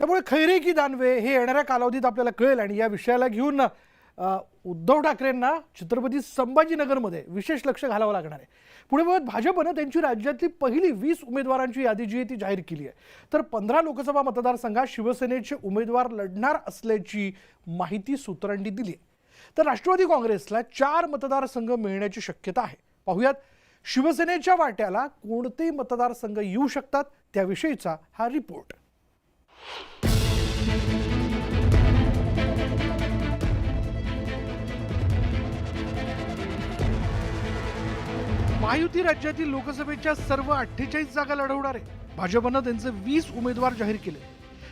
त्यामुळे खैरे की दानवे हे येणाऱ्या कालावधीत आपल्याला कळेल आणि या विषयाला घेऊन उद्धव ठाकरेंना छत्रपती संभाजीनगरमध्ये विशेष लक्ष घालावं लागणार आहे. पुढे बघत भाजपनं त्यांची राज्यातली पहिली वीस उमेदवारांची यादी जी आहे ती जाहीर केली आहे. तर पंधरा लोकसभा मतदारसंघात शिवसेनेचे उमेदवार लढणार असल्याची माहिती सूत्रांनी दिली आहे. तर राष्ट्रवादी काँग्रेसला चार मतदारसंघ मिळण्याची शक्यता आहे. पाहुयात शिवसेनेच्या वाट्याला कोणते मतदारसंघ येऊ शकतात? त्याविषयीचा हा रिपोर्ट. महायुती राज्यातील लोकसभेच्या सर्व अठ्ठेचाळीस जागा लढवणार आहे. भाजपनं त्यांचे वीस उमेदवार जाहीर केले.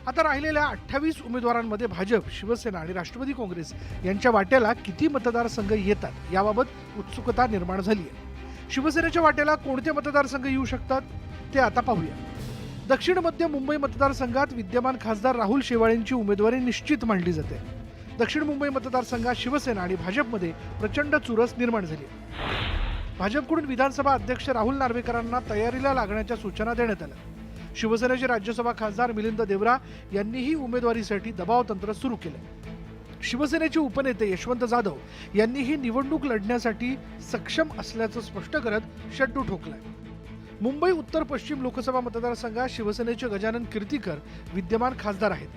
आता राहिलेल्या अठ्ठावीस उमेदवारांमध्ये भाजप शिवसेना आणि राष्ट्रवादी काँग्रेस यांच्या वाट्याला किती मतदारसंघ येतात याबाबत उत्सुकता निर्माण झाली आहे शिवसेनेच्या वाट्याला कोणते मतदारसंघ येऊ शकतात ते आता पाहूया. दक्षिण मध्य मुंबई मतदारसंघात विद्यमान खासदार राहुल शेवाळेंची उमेदवारी निश्चित मांडली जाते. दक्षिण मुंबई मतदारसंघात शिवसेना आणि भाजपमध्ये प्रचंड चुरस निर्माण झाली. भाजपकडून विधानसभा अध्यक्ष राहुल नार्वेकरांना तयारीला लागण्याच्या सूचना देण्यात आल्या. शिवसेनेचे राज्यसभा खासदार मिलिंद देवरा यांनीही उमेदवारीसाठी दबाव तंत्र सुरू केलं. शिवसेनेचे उपनेते यशवंत जाधव यांनीही निवडणूक लढण्यासाठी सक्षम असल्याचं स्पष्ट करत शड्डू ठोकलाय. मुंबई उत्तर पश्चिम लोकसभा मतदारसंघात शिवसेनेचे गजानन कीर्तीकर विद्यमान खासदार आहेत.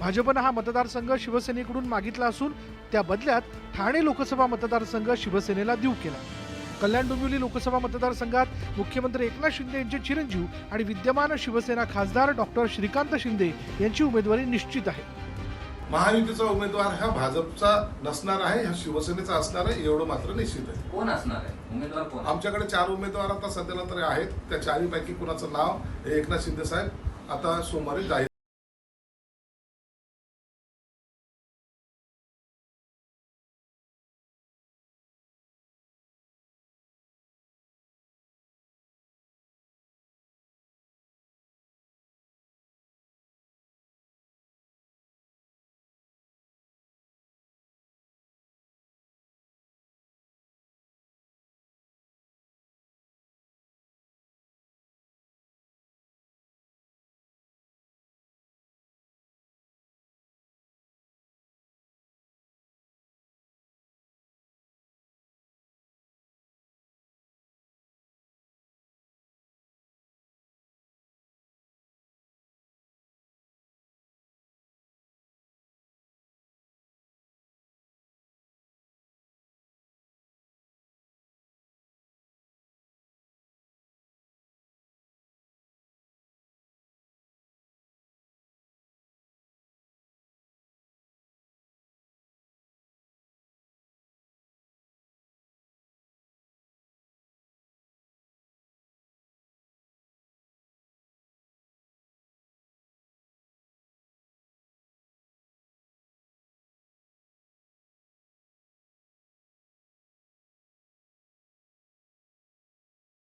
भाजपनं हा मतदारसंघ शिवसेनेकडून मागितला असून त्या बदल्यात ठाणे लोकसभा मतदारसंघ शिवसेनेला देऊ केला. कल्याण डोंबिवली लोकसभा मतदारसंघात मुख्यमंत्री एकनाथ शिंदे यांचे चिरंजीव आणि विद्यमान शिवसेना खासदार डॉक्टर श्रीकांत शिंदे यांची उमेदवारी निश्चित आहे. महायुतीचा उमेदवार हा भाजपचा नसणार आहे हा शिवसेनेचा असणार आहे एवढं मात्र निश्चित आहे. कोण असणार आहे? उमेदवार कोण? आमच्याकडे चार उमेदवार आता सध्याला तरी आहेत. त्या चारीपैकी कुणाचं नाव? हे एकनाथ शिंदे साहेब. आता सोमवारी जाहीर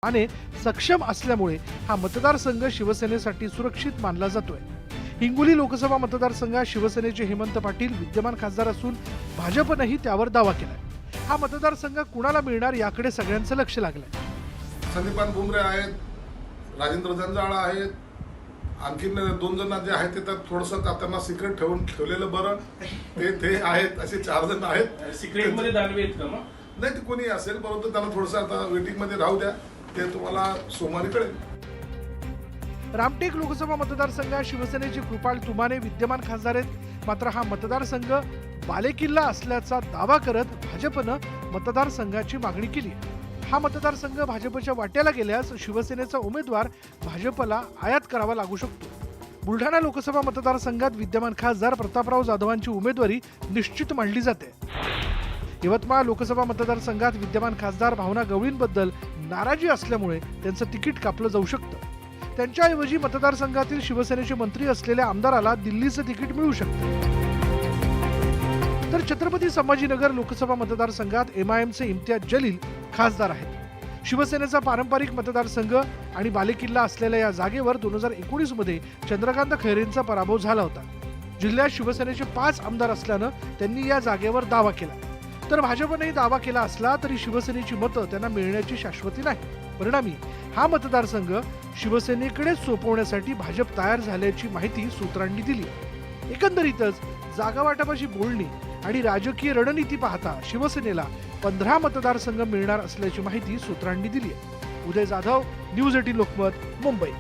आणि सक्षम असल्यामुळे हा मतदारसंघ शिवसेनेसाठी सुरक्षित मानला जातोय. हिंगोली लोकसभा मतदारसंघात शिवसेनेचे हेमंत पाटील विद्यमान खासदार असून भाजपनंही त्यावर दावा केलाय. हा मतदारसंघ कुणाला मिळणार याकडे सगळ्यांचं लक्ष लागलंय. संदीपान बुमरे आहेत राजेंद्र जंजाळा आहेत आणखीन दोन जण जे आहेत ते तर थोडंसं त्यांना सिक्रेट ठेवून ठेवलेलं बरं. ते ते आहेत असे चार जण आहेत. सिक्रेटमध्ये दानवे आहेत का मग? नाही ते कोणी असेल परंतु त्यांना थोडंसं आता वेटिंगमध्ये राहू द्या. ते तुम्हाला सोमवारी कळेल. रामटेक लोकसभा मतदारसंघात शिवसेनेचे कृपाळ तुमाने विद्यमान खासदार आहेत. मात्र हा मतदारसंघ बालेकिल्ला असल्याचा दावा करत भाजपनं मतदारसंघाची मागणी केली हा मतदारसंघ भाजपच्या वाट्याला गेल्यास शिवसेनेचा उमेदवार भाजपला आयात करावा लागू शकतो. बुलढाणा लोकसभा मतदारसंघात विद्यमान खासदार प्रतापराव जाधवांची उमेदवारी निश्चित मांडली जाते. यवतमाळ लोकसभा मतदारसंघात विद्यमान खासदार भावना गवळींबद्दल नाराजी असल्यामुळे त्यांचं तिकीट कापलं जाऊ शकतं. त्यांच्याऐवजी मतदारसंघातील शिवसेनेचे मंत्री असलेल्या आमदाराला दिल्लीचं तिकीट मिळू शकतं. तर छत्रपती संभाजीनगर लोकसभा मतदारसंघात एम आय एमचे इम्तियाज जलील खासदार आहेत. शिवसेनेचा पारंपरिक मतदारसंघ आणि बालेकिल्ला असलेल्या या जागेवर दोन हजार एकोणीसमध्ये चंद्रकांत खैरेंचा पराभव झाला होता. जिल्ह्यात शिवसेनेचे पाच आमदार असल्यानं त्यांनी या जागेवर दावा केला. तर भाजपनेही दावा केला असला तरी शिवसेनेची मतं त्यांना मिळण्याची शाश्वती नाही. परिणामी हा मतदारसंघ शिवसेनेकडेच सोपवण्यासाठी भाजप तयार झाल्याची माहिती सूत्रांनी दिली एकंदरीतच जागा वाटपाची बोलणी आणि राजकीय रणनीती पाहता शिवसेनेला पंधरा मतदारसंघ मिळणार असल्याची माहिती सूत्रांनी दिली आहे. Uday Jadhav news eighteen Lokmat Mumbai.